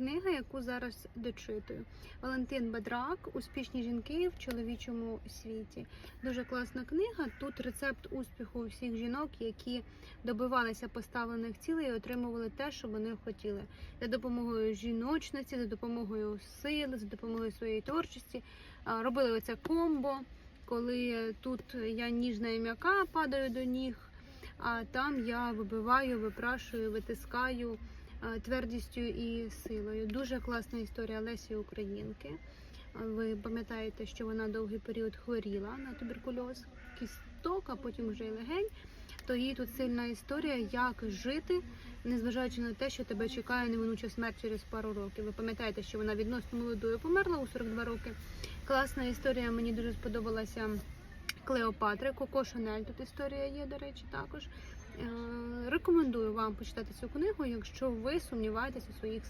книга, яку зараз дочитую. Валентин Бадрак Успішні жінки в чоловічому світі. Дуже класна книга. Тут рецепт успіху всіх жінок, які добивалися поставлених цілей і отримували те, що вони хотіли. За допомогою жіночності, за допомогою сили, за допомогою своєї творчості. Робили оце комбо, коли тут я ніжна і м'яка падаю до ніг, а там я вибиваю, випрашую, витискаю твердістю і силою. Дуже класна історія Лесі Українки. Ви пам'ятаєте, що вона довгий період хворіла на туберкульоз кісток, а потім вже й легень. То її тут сильна історія, як жити, незважаючи на те, що тебе чекає неминуча смерть через пару років. Ви пам'ятаєте, що вона відносно молодою померла у 42 роки. Класна історія, мені дуже сподобалася Клеопатри. Коко Шанель тут історія є, до речі, також. Е, Рекомендую вам почитати цю книгу, якщо ви сумніваєтесь у своїх силах.